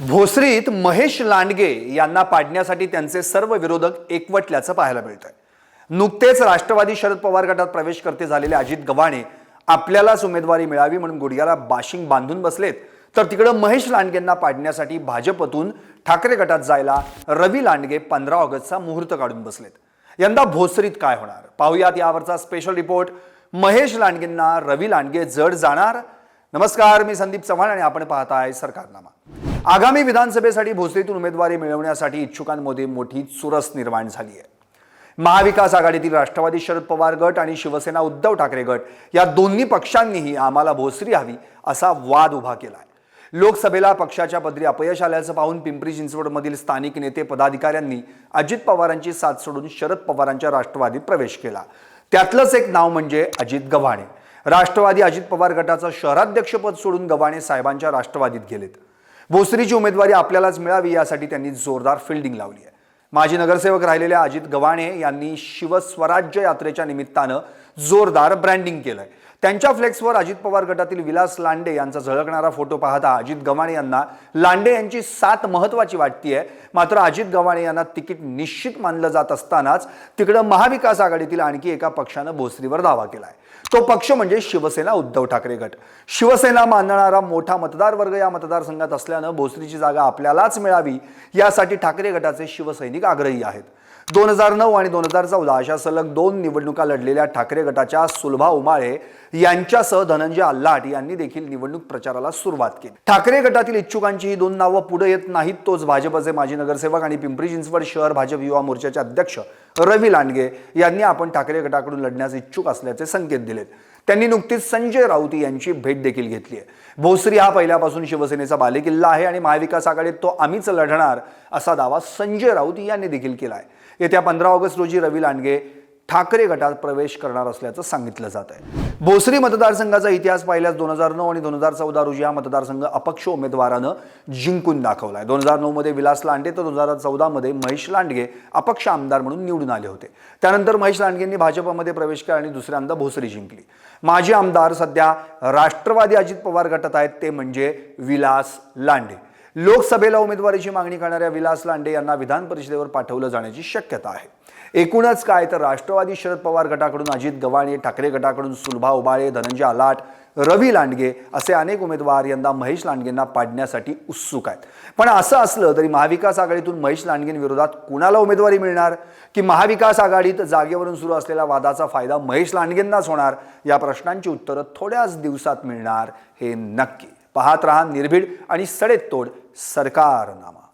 भोसरीत महेश लांडगे यांना पाडण्यासाठी त्यांचे सर्व विरोधक एकवटल्याचं पाहायला मिळतंय. नुकतेच राष्ट्रवादी शरद पवार गटात प्रवेश करते झालेले अजित गव्हाणे आपल्यालाच उमेदवारी मिळावी म्हणून गुडघ्याला बाशिंग बांधून बसलेत. तर तिकडं महेश लांडगेंना पाडण्यासाठी भाजपतून ठाकरे गटात जायला रवी लांडगे पंधरा ऑगस्टचा मुहूर्त काढून बसलेत. यंदा भोसरीत काय होणार? पाहुयात यावरचा स्पेशल रिपोर्ट महेश लांडगेंना रवी लांडगे जड जाणार. नमस्कार मी संदीप चव्हाण आणि आपण पाहताय सरकारनामा. आगामी विधानसभेसाठी भोसरीतून उमेदवारी मिळवण्यासाठी इच्छुकांमध्ये मोठी चुरस निर्माण झाली आहे. महाविकास आघाडीतील राष्ट्रवादी शरद पवार गट आणि शिवसेना उद्धव ठाकरे गट या दोन्ही पक्षांनीही आम्हाला भोसरी हवी असा वाद उभा केला आहे लोकसभेला पक्षाच्या पदरी अपयश आल्याचं पाहून पिंपरी चिंचवडमधील स्थानिक नेते पदाधिकाऱ्यांनी अजित पवारांची साथ सोडून शरद पवारांच्या राष्ट्रवादीत प्रवेश केला. त्यातलंच एक नाव म्हणजे अजित गव्हाणे. राष्ट्रवादी अजित पवार गटाचं शहराध्यक्षपद सोडून गव्हाणे साहेबांच्या राष्ट्रवादीत गेलेत. भोसरीची उमेदवारी आपल्यालाच मिळावी यासाठी त्यांनी जोरदार फिल्डिंग लावली आहे. माजी नगरसेवक राहिलेल्या अजित गव्हाणे यांनी शिवस्वराज्य यात्रेच्या निमित्तानं जोरदार ब्रँडिंग केलंय. त्यांच्या फ्लेक्सवर अजित पवार गटातील विलास लांडे यांचा झळकणारा फोटो पाहता अजित गव्हाणे यांना लांडे यांची साथ महत्वाची वाटतीये मात्र अजित गव्हाणे यांना तिकीट निश्चित मानलं जात असतानाच तिकडं महाविकास आघाडीतील आणखी एका पक्षानं भोसरीवर दावा केलाय. तो पक्ष म्हणजे शिवसेना उद्धव ठाकरे गट. शिवसेना मानणारा मोठा मतदार वर्ग या मतदारसंघात असल्यानं भोसरीची जागा आपल्यालाच मिळावी यासाठी ठाकरे गटाचे शिवसैनिक आग्रही आहेत. दोन हजार नऊ आणि दोन हजार चौदा अशा सलग दोन निवडणुका लढलेल्या ठाकरे गटाच्या सुलभा उमाळे यांच्यासह धनंजय आल्हाट यांनी देखील निवडणूक प्रचाराला सुरुवात केली. ठाकरे गटातील इच्छुकांची ही दोन नावं पुढे येत नाहीत तोच भाजपचे माजी नगरसेवक आणि पिंपरी चिंचवड शहर भाजप युवा मोर्चाचे अध्यक्ष रवी लांडगे यांनी आपण ठाकरे गटाकडून लढण्यास इच्छुक असल्याचे संकेत दिलेत. त्यांनी नुकतीच संजय राऊत यांची भेट देखील घेतली आहे. भोसरी हा पहिल्यापासून शिवसेनेचा बालेकिल्ला आहे आणि महाविकास आघाडीत तो आम्हीच लढणार असा दावा संजय राऊत यांनी देखील केला आहे येत्या पंधरा ऑगस्ट रोजी रवी लांडगे ठाकरे गटात प्रवेश करणार असल्याचं सांगितलं जात आहे. भोसरी मतदारसंघाचा इतिहास पाहिल्यास दोन हजार नऊ आणि दोन हजार चौदा रोजी हा मतदारसंघ अपक्ष उमेदवारानं जिंकून दाखवलाय. दोन हजार नऊ मध्ये विलास लांडे तर दोन हजार चौदा मध्ये महेश लांडगे अपक्ष आमदार म्हणून निवडून आले होते. त्यानंतर महेश लांडगेंनी भाजपमध्ये प्रवेश केला आणि दुसऱ्यांदा भोसरी जिंकली. माजी आमदार सध्या राष्ट्रवादी अजित पवार गटात आहेत ते म्हणजे विलास लांडे लोकसभेला उमेदवारीची मागणी करणाऱ्या विलास लांडे यांना विधान परिषदेवर पाठवलं जाण्याची शक्यता आहे. एकूणच काय तर राष्ट्रवादी शरद पवार गटाकडून अजित गव्हाणे ठाकरे गटाकडून सुलभा उबाळे धनंजय आलाट रवी लांडगे असे अनेक उमेदवार यंदा महेश लांडगेंना पाडण्यासाठी उत्सुक आहेत. पण असं असलं तरी महाविकास आघाडीतून महेश लांडगेंविरोधात कुणाला उमेदवारी मिळणार? की महाविकास आघाडीत जागेवरून सुरू असलेल्या वादाचा फायदा महेश लांडगेंनाच होणार? या प्रश्नांची उत्तरं थोड्याच दिवसात मिळणार हे नक्की. पाहत रहा निर्भीड आणि सडेतोड सरकारनामा